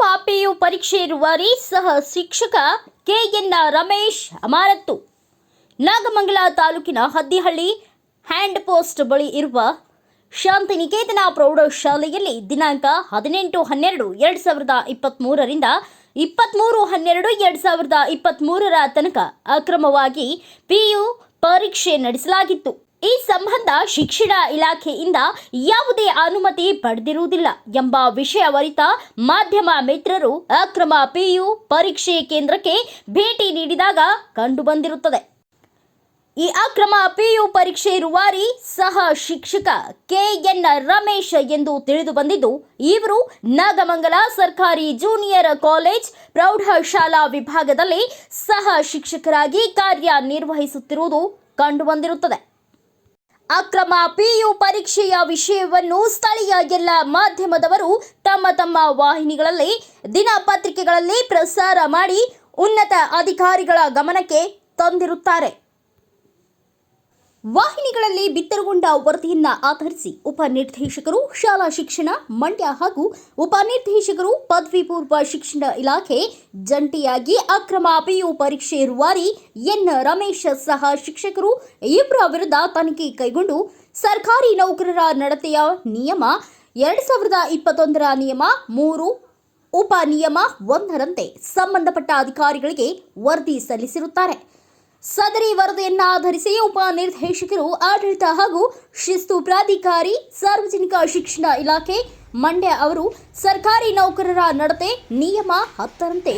ಅಕ್ರಮ ಪಿಯು ಪರೀಕ್ಷೆ ಇರುವರಿ ಸಹ ಶಿಕ್ಷಕ ಕೆಎನ್ ರಮೇಶ್ ಅಮಾರತ್ತು. ನಾಗಮಂಗಲ ತಾಲೂಕಿನ ಹದ್ದಿಹಳ್ಳಿ ಹ್ಯಾಂಡ್ ಪೋಸ್ಟ್ ಬಳಿ ಇರುವ ಶಾಂತಿನಿಕೇತನ ಪ್ರೌಢಶಾಲೆಯಲ್ಲಿ ದಿನಾಂಕ ಹದಿನೆಂಟು ಹನ್ನೆರಡು ಎರಡು ಸಾವಿರದ ಇಪ್ಪತ್ತ್ಮೂರರಿಂದ ಇಪ್ಪತ್ತ್ಮೂರು ಹನ್ನೆರಡು ಎರಡು ಸಾವಿರದ ಇಪ್ಪತ್ತ್ಮೂರರ ತನಕ ಅಕ್ರಮವಾಗಿ ಪಿಯು ಪರೀಕ್ಷೆ ನಡೆಸಲಾಗಿತ್ತು. ಈ ಸಂಬಂಧ ಶಿಕ್ಷಣ ಇಲಾಖೆಯಿಂದ ಯಾವುದೇ ಅನುಮತಿ ಪಡೆದಿರುವುದಿಲ್ಲ ಎಂಬ ವಿಷಯ ಅರಿತ ಮಾಧ್ಯಮ ಮಿತ್ರರು ಅಕ್ರಮ ಪಿಯು ಪರೀಕ್ಷೆ ಕೇಂದ್ರಕ್ಕೆ ಭೇಟಿ ನೀಡಿದಾಗ ಕಂಡುಬಂದಿರುತ್ತದೆ. ಈ ಅಕ್ರಮ ಪಿಯು ಪರೀಕ್ಷೆ ರೂವಾರಿ ಸಹ ಶಿಕ್ಷಕ ಕೆಎನ್ ರಮೇಶ್ ಎಂದು ತಿಳಿದು ಬಂದಿದ್ದು, ಇವರು ನಾಗಮಂಗಲ ಸರ್ಕಾರಿ ಜೂನಿಯರ್ ಕಾಲೇಜ್ ಪ್ರೌಢಶಾಲಾ ವಿಭಾಗದಲ್ಲಿ ಸಹ ಶಿಕ್ಷಕರಾಗಿ ಕಾರ್ಯನಿರ್ವಹಿಸುತ್ತಿರುವುದು ಕಂಡುಬಂದಿರುತ್ತದೆ. ಅಕ್ರಮ ಪಿಯು ಪರೀಕ್ಷೆಯ ವಿಷಯವನ್ನು ಸ್ಥಳೀಯ ಎಲ್ಲ ಮಾಧ್ಯಮದವರು ತಮ್ಮ ತಮ್ಮ ವಾಹಿನಿಗಳಲ್ಲಿ ದಿನಪತ್ರಿಕೆಗಳಲ್ಲಿ ಪ್ರಸಾರ ಮಾಡಿ ಉನ್ನತ ಅಧಿಕಾರಿಗಳ ಗಮನಕ್ಕೆ ತಂದಿರುತ್ತಾರೆ. ವಾಹಿನಿಗಳಲ್ಲಿ ಬಿತ್ತರಗೊಂಡ ವರದಿಯನ್ನ ಆಧರಿಸಿ ಉಪನಿರ್ದೇಶಕರು ಶಾಲಾ ಶಿಕ್ಷಣ, ಮಂಡ್ಯ ಹಾಗೂ ಉಪನಿರ್ದೇಶಕರು ಪದವಿ ಪೂರ್ವ ಶಿಕ್ಷಣ ಇಲಾಖೆ ಜಂಟಿಯಾಗಿ ಅಕ್ರಮ ಪಿಯು ಪರೀಕ್ಷೆ ರೂವಾರಿ ಎನ್ ರಮೇಶ್ ಸಹ ಶಿಕ್ಷಕರು ಇಬ್ಬರ ವಿರುದ್ಧ ತನಿಖೆ ಕೈಗೊಂಡು ಸರ್ಕಾರಿ ನೌಕರರ ನಡತೆಯ ನಿಯಮ ಎರಡು ಸಾವಿರದ ಇಪ್ಪತ್ತೊಂದರ ನಿಯಮ ಮೂರು, ಉಪ ನಿಯಮ ಒಂದರಂತೆ ಸಂಬಂಧಪಟ್ಟ ಅಧಿಕಾರಿಗಳಿಗೆ ವರದಿ ಸಲ್ಲಿಸಿರುತ್ತಾರೆ. ಸದರಿ ವರದಿಯನ್ನ ಆಧರಿಸಿ ಉಪನಿರ್ದೇಶಕರು, ಆಡಳಿತ ಹಾಗೂ ಶಿಸ್ತು ಪ್ರಾಧಿಕಾರಿ, ಸಾರ್ವಜನಿಕ ಶಿಕ್ಷಣ ಇಲಾಖೆ, ಮಂಡ್ಯ ಅವರು ಸರ್ಕಾರಿ ನೌಕರರ ನಡತೆ, ನಿಯಮ ಹತ್ತರಂತೆ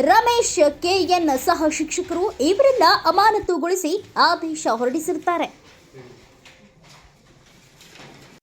ರಮೇಶ್ ಕೆಎನ್ ಸಹ ಶಿಕ್ಷಕರು, ಇವರೆಲ್ಲ ಅಮಾನತುಗೊಳಿಸಿ ಆದೇಶ ಹೊರಡಿಸಿರುತ್ತಾರೆ.